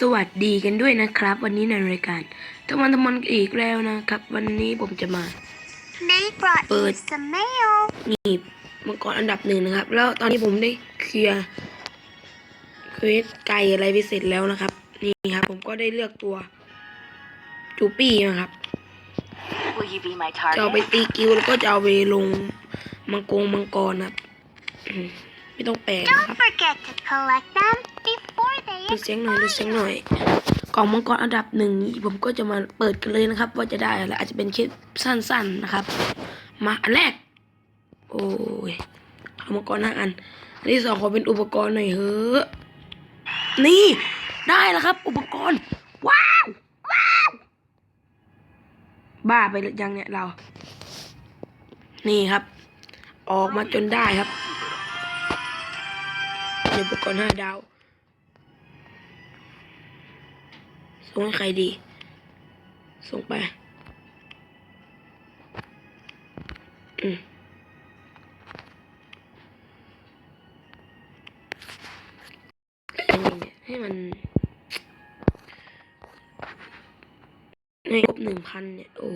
สวัสดีกันด้วยนะครับ วันนี้ในรายการทำมันทำมันอีกแล้วนะครับ วันนี้ผมจะมา Nate brought you Bird. some mail. หนีบมังกรอันดับหนึ่งนะครับ แล้วตอนนี้ผมได้เคลียร์เควสไก่อะไรไปเสร็จแล้วนะครับ นี่ครับ ผมก็ได้เลือกตัว จูปี้นะครับ Will you be my จะเอาไป target? ตีกิวแล้วก็จะเอาไปลงมังกรมังกรนะครับอืมไม่ต้องแปลงนะ Don't ครับ ดูเสียงหน่อยดูเสียงหน่อยกล่องมังกรอันดับหนึ่งผมก็จะมาเปิดกันเลยนะครับ ว่าจะได้อะไรอาจจะเป็นคลิปสั้น ๆนะครับ มาอันแรก โอ้ยเอามังกรห้าอันอันที่สองขอเป็นอุปกรณ์หน่อยเฮ้อนี่ได้แล้วครับ อุปกรณ์ ว้าวว้าวบ้าไปยังเนี่ยเรา นี่ครับ ออกมาจนได้ครับอุปกรณ์ห้าดาว ส่งให้ใครดี ส่งไป อืมให้มันให้ครบหนึ่งพันเนี่ย โอ้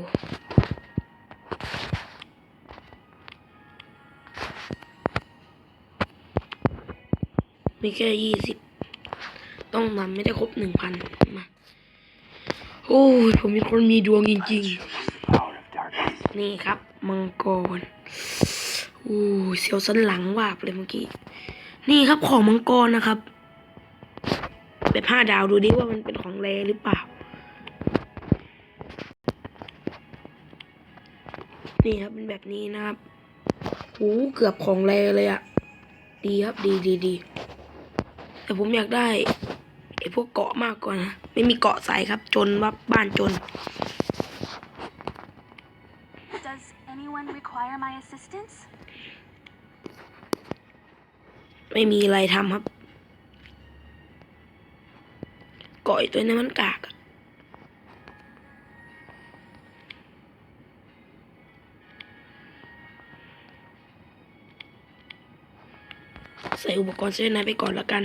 มีแค่ยี่สิบ ต้องนำไม่ได้ครบหนึ่งพันมา โอ้ยผมเป็นคนมีดวงจริง out of darkness. ๆนี่ครับ มังกรโอ้ยเสียวสันหลังวาบเลยเมื่อกี้ นี่ครับของมังกรนะครับ แบบห้าดาวดูดิว่ามันเป็นของแรหรือเปล่า นี่ครับเป็นแบบนี้นะครับโอ้เกือบของแรเลยอะดีครับดีดีดีแต่ผมอยากได้ ไอ้พวกเกาะมากกว่านะไม่มีเกาะใส่ครับ จนว่าบ้านจน Does anyone require my assistance? ไม่มีอะไรทำครับ เกาะไอ้ตัวนั้นมันกากอะใส่อุปกรณ์เส้นนั้นไปก่อนละกัน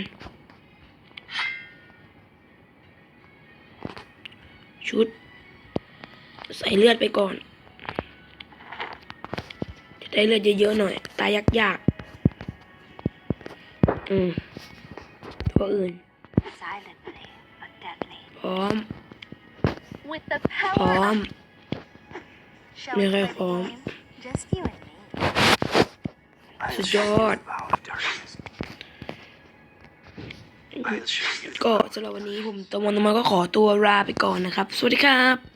ชุด ใส่เลือดไปก่อน จะได้เลือดเยอะๆหน่อย ตายยากๆ อืมตัวอื่น Silently but deadly. พร้อม With the พร้อ power ม of Shall Mira, we play the Juan. game? Just you and me. I'll Good ก็สำหรับวันนี้ผมตะวันตะมันก็ขอตัวลาไปก่อนนะครับ สวัสดีครับ